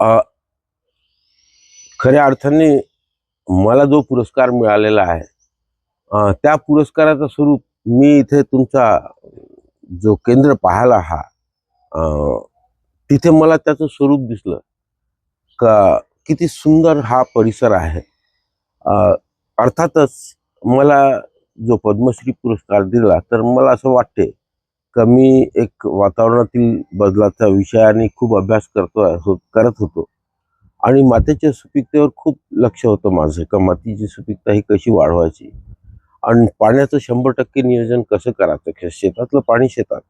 अ, खऱ्या अर्थाने मला जो पुरस्कार मिळालेला आहे त्या पुरस्काराचं स्वरूप मी इथे तुमचा जो केंद्र पाहायला हा तिथे मला त्याचं स्वरूप दिसलं. का किती सुंदर हा परिसर आहे. अर्थातच मला जो पद्मश्री पुरस्कार दिला तर मला असं वाटते कमी एक वातावरणातील बदलाचा विषयाने खूप अभ्यास करतो हो करत होतो. आणि मातीच्या सुपीकतेवर खूप लक्ष होतं माझं का मातीची सुपीकता ही कशी वाढवायची? आणि पाण्याचं शंभर टक्के नियोजन कसं करायचं? शेतातलं पाणी शेतात.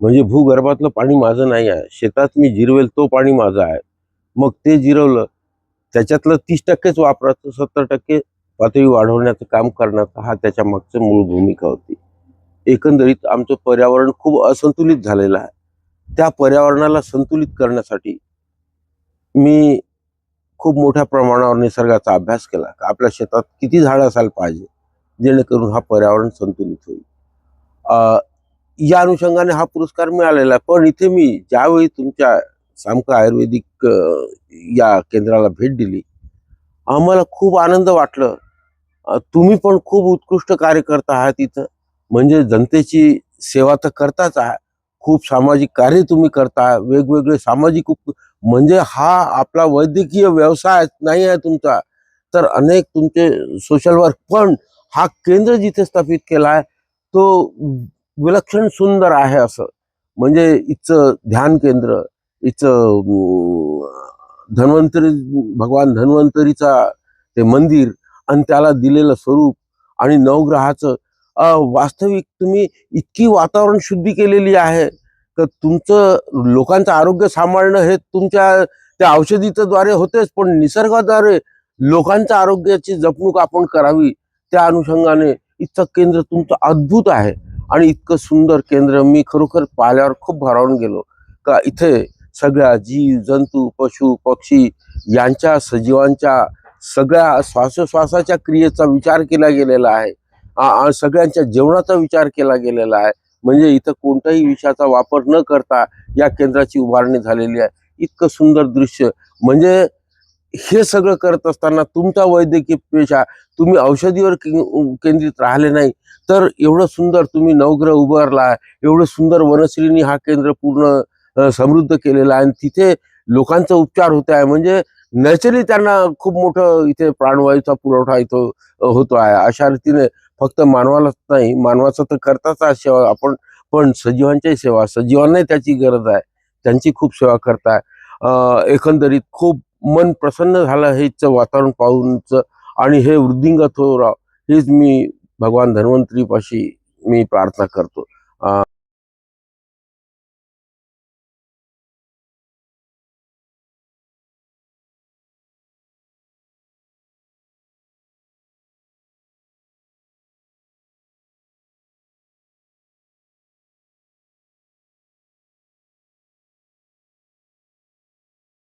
म्हणजे भूगर्भातलं पाणी माझं नाही आहे. शेतात मी जिरवेल तो पाणी माझं आहे. मग ते जिरवलं त्याच्यातलं तीस टक्केच वापरायचं सत्तर टक्के पातळी वाढवण्याचं काम करण्याचा हा त्याच्या मागचं मूळ भूमिका होती. एकंदरीत आमचं पर्यावरण खूप असंतुलित झालेलं आहे. त्या पर्यावरणाला संतुलित करण्यासाठी मी खूप मोठ्या प्रमाणावर निसर्गाचा अभ्यास केला. आपल्या शेतात किती झाडं असायला पाहिजे जेणेकरून हा पर्यावरण संतुलित होईल. या अनुषंगाने हा पुरस्कार मिळालेला आहे. पण इथे मी ज्यावेळी तुमच्या सामक आयुर्वेदिक या केंद्राला भेट दिली आम्हाला खूप आनंद वाटलं. तुम्ही पण खूप उत्कृष्ट कार्य करता आहात इथं. म्हणजे जनतेची सेवा तर करताच आहे. खूप सामाजिक कार्य तुम्ही करता वेगवेगळे सामाजिक उप म्हणजे हा आपला वैद्यकीय व्यवसाय नाही आहे तुमचा. तर अनेक तुमचे सोशल वर्क पण हा केंद्र जिथे स्थापित केला आहे तो विलक्षण सुंदर आहे असं. म्हणजे इथचं ध्यान केंद्र इथं धन्वंतरी भगवान धन्वंतरीचा ते मंदिर आणि त्याला दिलेलं स्वरूप आणि नवग्रहाचं वास्तविक तुम्ही इतकी वातावरण शुद्धी केलेली आहे तर तुमचं लोकांचं आरोग्य सांभाळणं हे तुमच्या त्या औषधीच्या द्वारे होतेच पण निसर्गाद्वारे लोकांच्या आरोग्याची जपणूक आपण करावी त्या अनुषंगाने इतकं केंद्र तुमचं अद्भुत आहे. आणि इतकं सुंदर केंद्र मी खरोखर पाहिल्यावर खूप भारावून गेलो. का इथे सगळ्या जीव जंतू पशु पक्षी यांच्या सजीवांच्या सगळ्या श्वासोश्वासाच्या क्रियेचा विचार केला गेलेला आहे. सगळ्यांच्या जेवणाचा विचार केला गेलेला आहे. म्हणजे इथं कोणत्याही विषयाचा वापर न करता या केंद्राची उभारणी झालेली आहे. इतकं सुंदर दृश्य. म्हणजे हे सगळं करत असताना तुमचा वैद्यकीय पेशा तुम्ही औषधीवर केंद्रित राहिले नाही तर एवढं सुंदर तुम्ही नवग्रह उभारला एवढं सुंदर वनश्रीनी हा केंद्र पूर्ण समृद्ध केलेला आहे. आणि तिथे लोकांचा उपचार होत आहे. म्हणजे नॅचरली त्यांना खूप मोठं इथे प्राणवायूचा पुरवठा इथं होतो आहे अशा रीतीने फक्त मानवालाच नाही मानवाचं तर करताच सेवा आपण पण सजीवांच्याही सेवा सजीवांनाही त्याची गरज आहे. त्यांची खूप सेवा करताय. एकंदरीत खूप मन प्रसन्न झालं हेच वातावरण पाहूनच आणि हे वृद्धिंगत हो राव हेच मी भगवान धन्वंतरीपाशी मी प्रार्थना करतो.